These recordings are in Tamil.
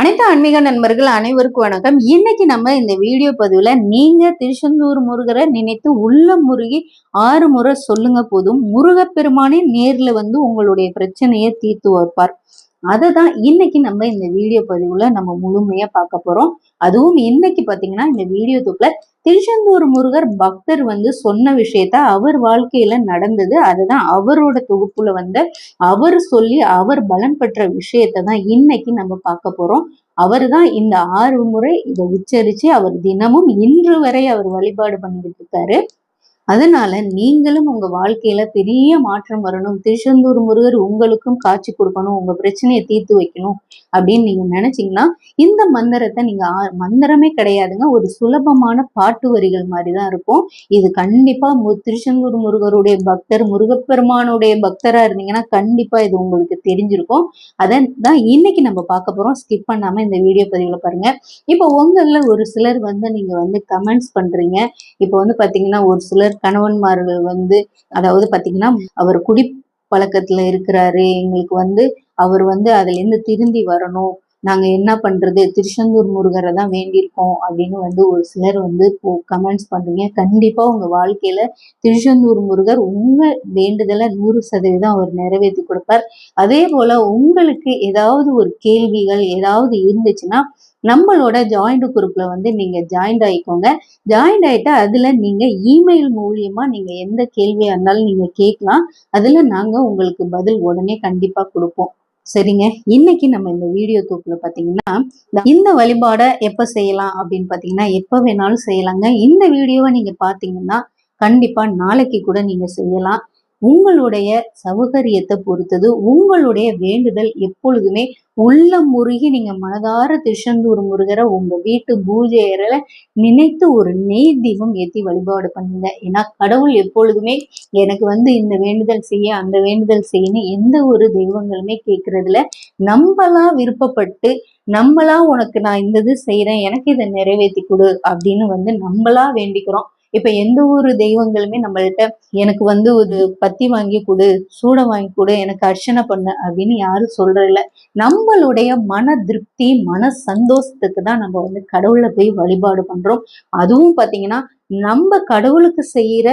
அனைத்து ஆன்மீக நண்பர்கள் அனைவருக்கும் வணக்கம். இன்னைக்கு நம்ம இந்த வீடியோ பதிவுல நீங்க திருச்செந்தூர் முருகரை நினைத்து உள்ள முருகி ஆறு முறை சொல்லுங்க போதும். முருகப்பெருமானே நேர்ல வந்து உங்களுடைய பிரச்சனையை தீர்த்து வைப்பார். அதை தான் இன்னைக்கு நம்ம இந்த வீடியோ பதிவுல நம்ம முழுமையா பார்க்க போறோம். அதுவும் இன்னைக்கு பாத்தீங்கன்னா இந்த வீடியோ தொகுப்புல திருச்செந்தூர் முருகர் பக்தர் வந்து சொன்ன விஷயத்த அவர் வாழ்க்கையில நடந்தது. அதுதான் அவரோட தொகுப்புல வந்து அவர் சொல்லி அவர் பலன் பெற்ற விஷயத்தை தான் இன்னைக்கு நம்ம பார்க்க போறோம். அவர் தான் இந்த ஆறு முறை இதை உச்சரிச்சு அவர் தினமும் இன்று வரை அவர் வழிபாடு பண்ணிக்கிட்டு இருக்காரு. அதனால நீங்களும் உங்க வாழ்க்கையில பெரிய மாற்றம் வரணும். திருச்செந்தூர் முருகர் உங்களுக்கும் காட்சி கொடுக்கணும். உங்க பிரச்சனையை தீர்த்து வைக்கணும் அப்படின்னு நீங்க நினைச்சீங்கன்னா இந்த மந்திரத்தை நீங்க ஆ- மந்திரமே கிடையாதுங்க. ஒரு சுலபமான பாட்டு வரிகள் மாதிரி தான் இருக்கும். இது கண்டிப்பா மு- திருச்செந்தூர் முருகருடைய பக்தர் முருகப்பெருமானுடைய பக்தரா இருந்தீங்கன்னா கண்டிப்பா இது உங்களுக்கு தெரிஞ்சிருக்கும். அதை தான் இன்னைக்கு நம்ம பார்க்க போறோம். ஸ்கிப் பண்ணாம இந்த வீடியோ பதிவுல பாருங்க. இப்போ உங்களில் ஒரு சிலர் வந்து நீங்க வந்து கமெண்ட்ஸ் பண்றீங்க. இப்போ வந்து பாத்தீங்கன்னா ஒரு சிலர் கணவன்மார்கள் வந்து அதாவது பாத்தீங்கன்னா அவர் குடி பழக்கத்துல இருக்கிறாரு. எங்களுக்கு வந்து அவர் வந்து அதுல இருந்து திருந்தி வரணும். நாங்க என்ன பண்றது? திருச்செந்தூர் முருகரை தான் வேண்டியிருக்கோம் அப்படின்னு வந்து ஒரு சிலர் வந்து கமெண்ட்ஸ் பண்றீங்க. கண்டிப்பா உங்க வாழ்க்கையில திருச்செந்தூர் முருகர் உங்க வேண்டுதலை நூறு சதவீதம் அவர் நிறைவேற்றி கொடுப்பார். அதே போல உங்களுக்கு ஏதாவது ஒரு கேள்விகள் ஏதாவது இருந்துச்சுன்னா நம்மளோட ஜாயிண்ட் குரூப்ல வந்து நீங்க ஜாயிண்ட் ஆயிக்கோங்க. ஜாயிண்ட் ஆயிட்டா அதுல நீங்க இமெயில் மூலியமா நீங்க எந்த கேள்வியா இருந்தாலும் நீங்க கேட்கலாம். அதுல நாங்க உங்களுக்கு பதில் உடனே கண்டிப்பா கொடுப்போம். சரிங்க. இன்னைக்கு நம்ம இந்த வீடியோ தூக்குல பாத்தீங்கன்னா இந்த வழிபாடை எப்ப செய்யலாம் அப்படின்னு பாத்தீங்கன்னா எப்ப வேணாலும் செய்யலாங்க. இந்த வீடியோவை நீங்க பாத்தீங்கன்னா கண்டிப்பா நாளைக்கு கூட நீங்க செய்யலாம். உங்களுடைய சௌகரியத்தை பொறுத்தது உங்களுடைய வேண்டுதல் எப்பொழுதுமே உள்ள முருகி நீங்க மனதார திருச்செந்தூர் முருகரை உங்க வீட்டு பூஜையரில் நினைத்து ஒரு நெய் தீபம் ஏற்றி வழிபாடு பண்ணுங்க. ஏன்னா கடவுள் எப்பொழுதுமே எனக்கு வந்து இந்த வேண்டுதல் செய்ய அந்த வேண்டுதல் செய்யணும் எந்த ஒரு தெய்வங்களுமே கேட்கறதுல நம்மளா விருப்பப்பட்டு நம்மளா உனக்கு நான் இந்த இது செய்யறேன் எனக்கு இதை நிறைவேற்றி கொடு அப்படின்னு வந்து நம்மளா வேண்டிக்கிறோம். இப்ப எந்த ஒரு தெய்வங்களுமே நம்மள்ட்ட எனக்கு வந்து ஒரு பத்தி வாங்கி கொடு சூட வாங்கி கொடு எனக்கு அர்ச்சனை பண்ணு அப்படின்னு யாரும் சொல்றதில்ல. நம்மளுடைய மன திருப்தி மன சந்தோஷத்துக்கு தான் நம்ம வந்து கடவுளை போய் வழிபாடு பண்றோம். அதுவும் பாத்தீங்கன்னா நம்ம கடவுளுக்கு செய்யற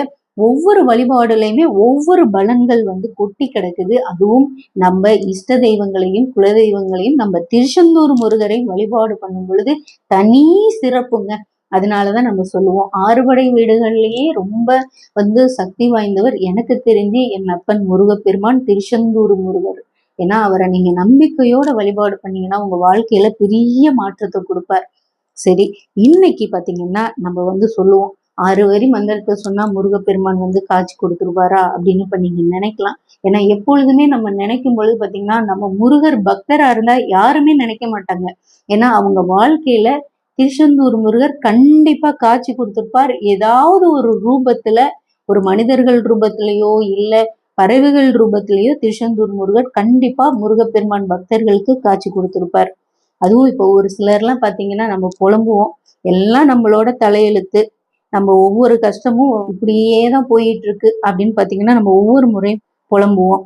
ஒவ்வொரு வழிபாடுலையுமே ஒவ்வொரு பலன்கள் வந்து கொட்டி கிடக்குது. அதுவும் நம்ம இஷ்ட தெய்வங்களையும் குல தெய்வங்களையும் நம்ம திருச்செந்தூர் முருகரை வழிபாடு பண்ணும் பொழுது தனி சிறப்புங்க. அதனாலதான் நம்ம சொல்லுவோம் ஆறுபடை வீடுகள்லேயே ரொம்ப வந்து சக்தி வாய்ந்தவர் எனக்கு தெரிஞ்சு என் அப்பன் முருகப்பெருமான் திருச்செந்தூர் முருகர். ஏன்னா அவரை நீங்க நம்பிக்கையோட வழிபாடு பண்ணீங்கன்னா உங்க வாழ்க்கையில பெரிய மாற்றத்தை கொடுப்பார். சரி இன்னைக்கு பாத்தீங்கன்னா நம்ம வந்து சொல்லுவோம் ஆறு வரி மந்திரத்தை சொன்னா முருகப்பெருமான் வந்து காட்சி கொடுத்துருவாரா அப்படின்னு இப்ப நீங்க நினைக்கலாம். ஏன்னா எப்பொழுதுமே நம்ம நினைக்கும் பொழுது பாத்தீங்கன்னா நம்ம முருகர் பக்தரா இருந்தா யாருமே நினைக்க மாட்டாங்க. ஏன்னா அவங்க வாழ்க்கையில திருச்செந்தூர் முருகர் கண்டிப்பா காட்சி கொடுத்துருப்பார். ஏதாவது ஒரு ரூபத்துல ஒரு மனிதர்கள் ரூபத்திலேயோ இல்ல பறவைகள் ரூபத்திலேயோ திருச்செந்தூர் முருகர் கண்டிப்பா முருகப்பெருமான் பக்தர்களுக்கு காட்சி கொடுத்துருப்பார். அதுவும் இப்போ ஒரு சிலர்லாம் பார்த்தீங்கன்னா நம்ம புலம்புவோம். எல்லாம் நம்மளோட தலையெழுத்து. நம்ம ஒவ்வொரு கஷ்டமும் இப்படியே தான் போயிட்டு இருக்கு அப்படின்னு பார்த்தீங்கன்னா நம்ம ஒவ்வொரு முறையும் புலம்புவோம்.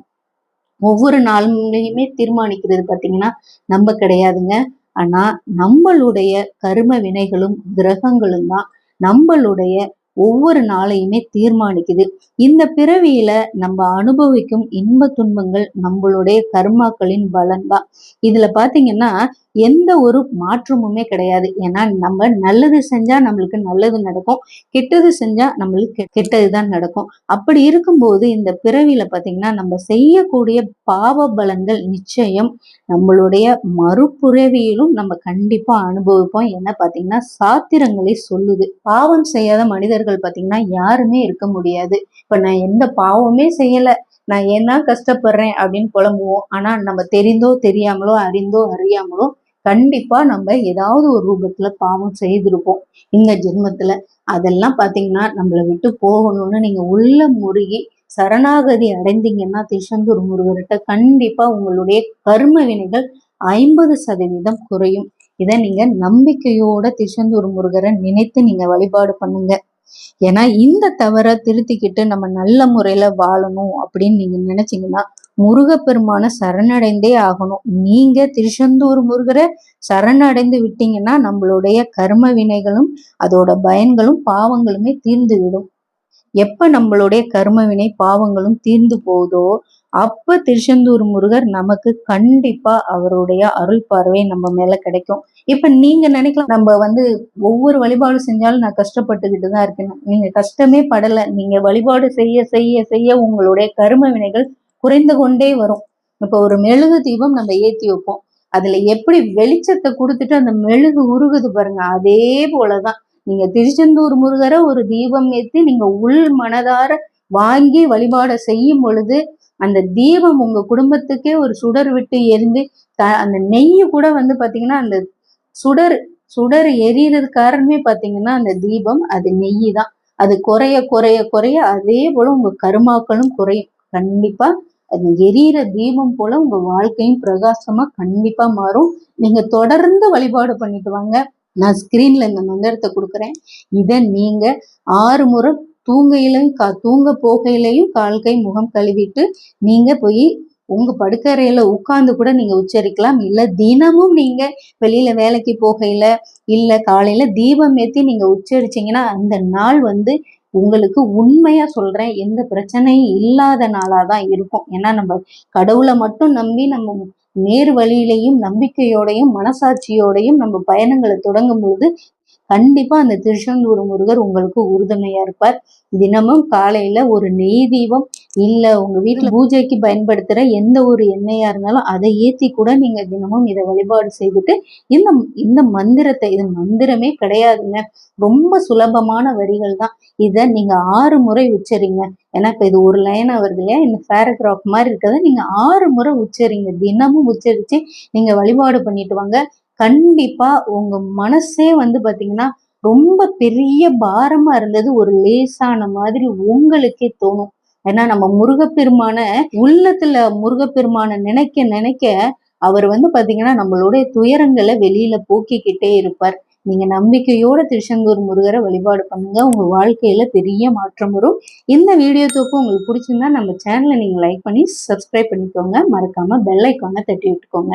ஒவ்வொரு நாளுமே தீர்மானிக்கிறது பார்த்தீங்கன்னா நம்ம கிடையாதுங்க. ஆனா நம்மளுடைய கரும வினைகளும் கிரகங்களும் தான் நம்மளுடைய ஒவ்வொரு நாளையுமே தீர்மானிக்குது. இந்த பிறவியில நம்ம அனுபவிக்கும் இன்ப துன்பங்கள் நம்மளுடைய கர்மாக்களின் பலன் தான். இதுல பாத்தீங்கன்னா எந்த ஒரு மாற்றமுமே கிடையாது. ஏன்னா நம்ம நல்லது செஞ்சா நம்மளுக்கு நல்லது நடக்கும். கெட்டது செஞ்சா நம்மளுக்கு கெட்டது தான் நடக்கும். அப்படி இருக்கும்போது இந்த பிறவியில பாத்தீங்கன்னா நம்ம செய்யக்கூடிய பாவ பலன்கள் நிச்சயம் நம்மளுடைய மறுபுறவியிலும் நம்ம கண்டிப்பா அனுபவிப்போம் என்ன பாத்தீங்கன்னா சாத்திரங்களை சொல்லுது. பாவம் செய்யாத மனிதர்கள் பார்த்தீங்கன்னா யாருமே இருக்க முடியாது. இப்போ நான் எந்த பாவமே செய்யலை. நான் என்ன கஷ்டப்படுறேன் அப்படின்னு புலம்புவோம். ஆனால் நம்ம தெரிந்தோ தெரியாமலோ அறிந்தோ அறியாமலோ கண்டிப்பா நம்ம ஏதாவது ஒரு ரூபத்துல பாவம் செய்திருப்போம். இந்த ஜென்மத்துல. அதெல்லாம் பாத்தீங்கன்னா நம்மளை விட்டு போகணும்னு நீங்க உள்ள முருகி சரணாகதி அடைந்தீங்கன்னா திருச்செந்தூர் முருகர்கிட்ட கண்டிப்பா உங்களுடைய கர்ம வினைகள் ஐம்பது சதவீதம் குறையும். இதை நீங்க நம்பிக்கையோட திருச்செந்தூர் முருகரை நினைத்து நீங்க வழிபாடு பண்ணுங்க. ஏன்னா இந்த தவறை திருத்திக்கிட்டு நம்ம நல்ல முறையில வாழணும் அப்படின்னு நீங்க நினைச்சீங்கன்னா முருகப்பெருமான சரணடைந்தே ஆகணும். நீங்க திருச்செந்தூர் முருகரை சரணடைந்து விட்டீங்கன்னா நம்மளுடைய கர்ம வினைகளும் அதோட பயன்களும் பாவங்களுமே தீர்ந்து விடும் எப்ப நம்மளுடைய கர்ம வினை பாவங்களும் தீர்ந்து போகுதோ அப்ப திருச்செந்தூர் முருகர் நமக்கு கண்டிப்பா அவருடைய அருள் பார்வை நம்ம மேல கிடைக்கும். இப்ப நீங்க நினைக்கலாம் நம்ம வந்து ஒவ்வொரு வழிபாடு செஞ்சாலும் நான் கஷ்டப்பட்டுக்கிட்டு தான் இருக்கேன். நீங்க கஷ்டமே படல. நீங்க வழிபாடு செய்ய செய்ய செய்ய உங்களுடைய கரும வினைகள் குறைந்து கொண்டே வரும். இப்போ ஒரு மெழுகு தீபம் நம்ம ஏத்தி வைப்போம். அதுல எப்படி வெளிச்சத்தை கொடுத்துட்டு அந்த மெழுகு உருகுது பாருங்க அதே போலதான். நீங்க திருச்செந்தூர் முருகரை ஒரு தீபம் ஏத்தி நீங்க உள் மனதார வாங்கி வழிபாட செய்யும் பொழுது அந்த தீபம் உங்க குடும்பத்துக்கே ஒரு சுடர் விட்டு எரிந்து த அந்த நெய் கூட வந்து பாத்தீங்கன்னா அந்த சுடர் சுடர் எரியறது காரணமே பாத்தீங்கன்னா அந்த தீபம் அது நெய் தான் அது குறைய குறைய குறைய அதே போல உங்க கருமாக்களும் குறையும். கண்டிப்பா அது எரியற தீபம் போல உங்க வாழ்க்கையும் பிரகாசமா கண்டிப்பா மாறும். நீங்க தொடர்ந்து வழிபாடு பண்ணிட்டு வாங்க. நான் ஸ்கிரீன்ல இந்த மந்திரத்தை கொடுக்குறேன். இதை நீங்க ஆறு முறை தூங்கையிலையும் கா தூங்க போகையிலையும் கால் கை முகம் கழுவிட்டு நீங்க போய் உங்க படுக்கறையில உட்கார்ந்து கூட நீங்க உச்சரிக்கலாம். இல்ல தினமும் நீங்க வெளியில வேலைக்கு போகையில இல்ல காலையில தீபம் ஏத்தி நீங்க உச்சரிச்சீங்கன்னா அந்த நாள் வந்து உங்களுக்கு உண்மையா சொல்றேன். எந்த பிரச்சனையும் இல்லாத நாளாதான் இருக்கும். ஏன்னா நம்ம கடவுளை மட்டும் நம்பி நம்ம நேர் வழியிலையும் நம்பிக்கையோடையும் மனசாட்சியோடையும் நம்ம பயணங்களை தொடங்கும் பொழுது கண்டிப்பா அந்த திருச்செந்தூர் முருகர் உங்களுக்கு உறுதுணையா இருப்பார். தினமும் காலையில ஒரு நெய் தீபம் இல்ல உங்க வீட்டுல பூஜைக்கு பயன்படுத்துற எந்த ஒரு எண்ணெயா இருந்தாலும் அதை ஏத்தி கூட நீங்க தினமும் இதை வழிபாடு செய்துட்டு இந்த இந்த மந்திரத்தை இது மந்திரமே கிடையாதுங்க. ரொம்ப சுலபமான வரிகள் தான். இதை நீங்க ஆறு முறை உச்சரிங்க. ஏன்னா இப்ப இது ஒரு லைனா வருது இல்லையா? இந்த பேராகிராஃப் மாதிரி இருக்கிறத நீங்க ஆறு முறை உச்சரிங்க. தினமும் உச்சரிச்சு நீங்க வழிபாடு பண்ணிட்டு வாங்க. கண்டிப்பாக உங்கள் மனசே வந்து பார்த்தீங்கன்னா ரொம்ப பெரிய பாரமாக இருந்தது ஒரு லேசான மாதிரி உங்களுக்கே தோணும். ஏன்னா நம்ம முருகப்பெருமான உள்ளத்துல முருகப்பெருமான நினைக்க நினைக்க அவர் வந்து பாத்தீங்கன்னா நம்மளுடைய துயரங்களை வெளியில போக்கிக்கிட்டே இருப்பார். நீங்க நம்பிக்கையோட திருச்செந்தூர் முருகரை வழிபாடு பண்ணுங்க. உங்க வாழ்க்கையில பெரிய மாற்றம் வரும். இந்த வீடியோ தொப்பு உங்களுக்கு பிடிச்சிருந்தா நம்ம சேனலை நீங்க லைக் பண்ணி சப்ஸ்கிரைப் பண்ணிக்கோங்க. மறக்காம பெல் ஐக்கானை தட்டி விட்டுக்கோங்க.